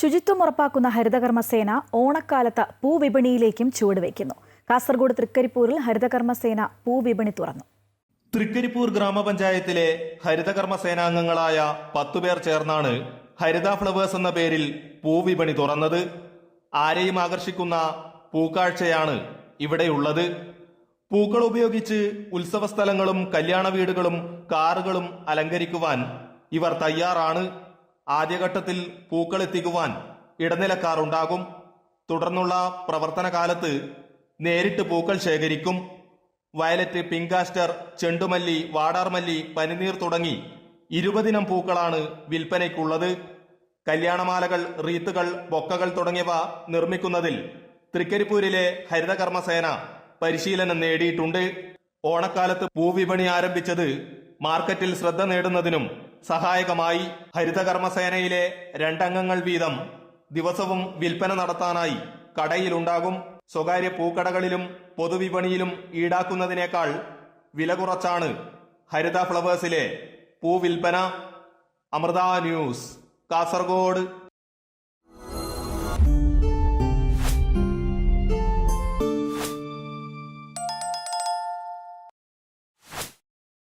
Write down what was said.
ശുചിത്വം ഉറപ്പാക്കുന്ന ഹരിതകർമ്മസേന ഓണക്കാലത്ത് പൂവിപണിയിലേക്കും ചുവടുവയ്ക്കുന്നു. കാസർഗോഡ് തൃക്കരിപ്പൂരിൽ ഹരിതകർമ്മസേന പൂവിപണി തുറന്നു. തൃക്കരിപ്പൂർ ഗ്രാമപഞ്ചായത്തിലെ ഹരിതകർമ്മ സേനാംഗങ്ങളായ പത്തുപേർ ചേർന്നാണ് ഹരിത ഫ്ലവേഴ്സ് എന്ന പേരിൽ പൂവിപണി തുറന്നത്. ആരെയും ആകർഷിക്കുന്ന പൂക്കാഴ്ചയാണ് ഇവിടെയുള്ളത്. പൂക്കൾ ഉപയോഗിച്ച് ഉത്സവ സ്ഥലങ്ങളും കല്യാണ വീടുകളും കാറുകളും അലങ്കരിക്കുവാൻ ഇവർ തയ്യാറാണ്. ആദ്യഘട്ടത്തിൽ പൂക്കൾ എത്തിക്കുവാൻ ഇടനിലക്കാർ ഉണ്ടാകും. തുടർന്നുള്ള പ്രവർത്തന കാലത്ത് നേരിട്ട് പൂക്കൾ ശേഖരിക്കും. വയലറ്റ് പിങ്കാസ്റ്റർ ചെണ്ടുമല്ലി വാടാർമല്ലി പനിനീർ തുടങ്ങി ഇരുപതിനം പൂക്കളാണ് വിൽപ്പനയ്ക്കുള്ളത്. കല്യാണമാലകൾ റീത്തുകൾ ബൊക്കകൾ തുടങ്ങിയവ നിർമ്മിക്കുന്നതിൽ തൃക്കരിപ്പൂരിലെ ഹരിതകർമ്മസേന പരിശീലനം നേടിയിട്ടുണ്ട്. ഓണക്കാലത്ത് പൂവിപണി ആരംഭിച്ചത് മാർക്കറ്റിൽ ശ്രദ്ധ നേടുന്നതിനും സഹായകമായി ഹരിതകർമ്മസേനയിലെ രണ്ടംഗങ്ങൾ വീതം ദിവസവും വിൽപ്പന നടത്താനായി കടയിലുണ്ടാകും. സ്വകാര്യ പൂക്കടകളിലും പൊതുവിപണിയിലും ഈടാക്കുന്നതിനേക്കാൾ വില കുറച്ചാണ് ഹരിത ഫ്ലവേഴ്സിലെ പൂവിൽപ്പന അമൃത ന്യൂസ് കാസർഗോഡ്